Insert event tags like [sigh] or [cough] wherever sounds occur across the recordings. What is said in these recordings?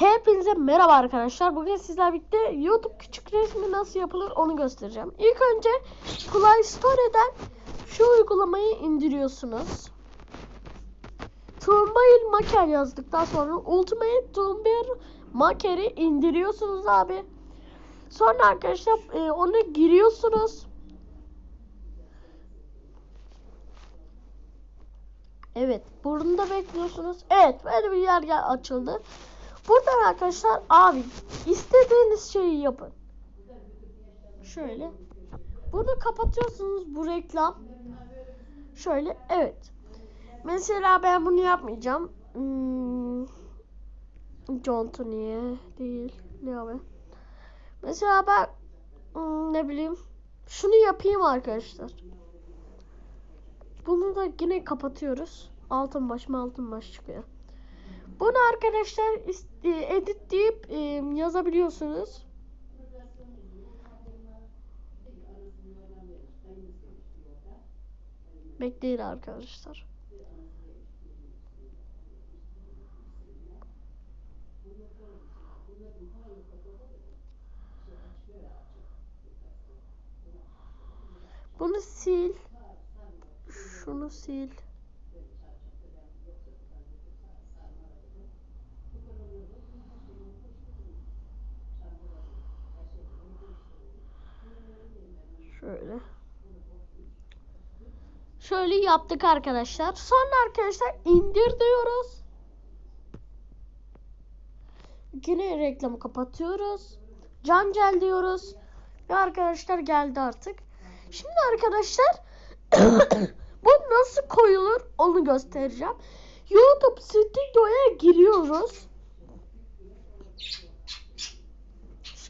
Hepinize merhaba arkadaşlar. Bugün sizlerle birlikte YouTube küçük resmi nasıl yapılır onu göstereceğim. İlk önce Play Store'den şu uygulamayı indiriyorsunuz. Thumbnail Maker yazdıktan sonra Ultimate Thumbnail Maker'i indiriyorsunuz abi. Sonra arkadaşlar e, onu giriyorsunuz. Evet, burada bekliyorsunuz. Evet, böyle bir yer açıldı. Buradan arkadaşlar abi istediğiniz şeyi yapın. Şöyle. Burada kapatıyorsunuz bu reklam. Şöyle evet. Mesela ben bunu yapmayacağım. Hmm, John Tony'ye değil. Ne abi? Mesela ben hmm, ne bileyim şunu yapayım arkadaşlar. Bunu da yine kapatıyoruz. Altın baş mı altın baş çıkıyor. Bunu arkadaşlar e, editleyip e, yazabiliyorsunuz. Bekleyin arkadaşlar. Bunu sil. Şunu sil. Şöyle. Şöyle yaptık arkadaşlar. Sonra arkadaşlar indir diyoruz. Yine reklamı kapatıyoruz. Cancel diyoruz. Ve arkadaşlar geldi artık. Şimdi arkadaşlar [coughs] bu nasıl koyulur onu göstereceğim. YouTube Studio'ya giriyoruz.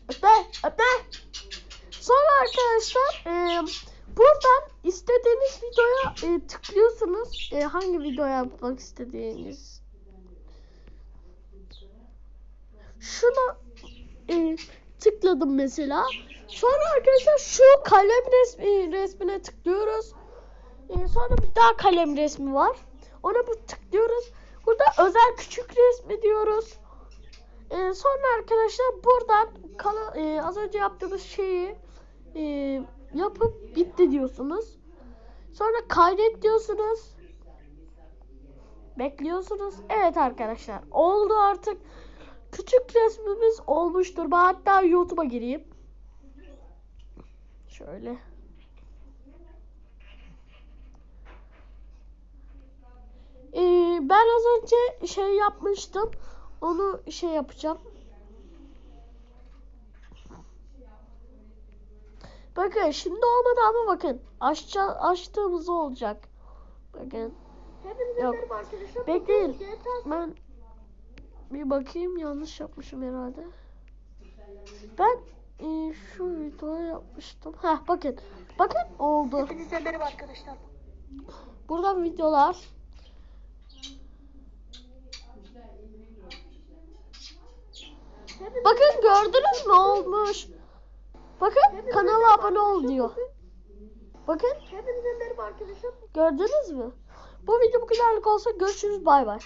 Öpe, öpe. Sonra arkadaşlar e, buradan istediğiniz videoya e, tıklıyorsunuz. E, hangi videoya yapmak istediğiniz. Şuna e, tıkladım mesela. Sonra arkadaşlar şu kalem resmi resmine tıklıyoruz. E, sonra bir daha kalem resmi var. Ona bu tıklıyoruz. Burada özel küçük resmi diyoruz. E, sonra arkadaşlar buradan kala- e, az önce yaptığımız şeyi e, yapıp bitti diyorsunuz. Sonra kaydet diyorsunuz. Bekliyorsunuz. Evet arkadaşlar oldu artık. Küçük resmimiz olmuştur. Ben hatta YouTube'a gireyim. Şöyle. Ee, ben az önce şey yapmıştım. Onu şey yapacağım. Bakın şimdi olmadı ama bakın. Açça, açtığımız olacak. Bakın. Hepinize Yok. merhaba arkadaşlar. Bekleyin. Ben bir bakayım yanlış yapmışım herhalde. Ben e, şu videoyu yapmıştım. Heh bakın. Bakın oldu. Hepinize merhaba arkadaşlar. Buradan videolar. Bakın gördünüz mü olmuş. Bakın kanala abone ol diyor. Bakın Hepinize merhaba arkadaşlar. gördünüz mü? Bu video bu kadarlık olsa görüşürüz bay bay.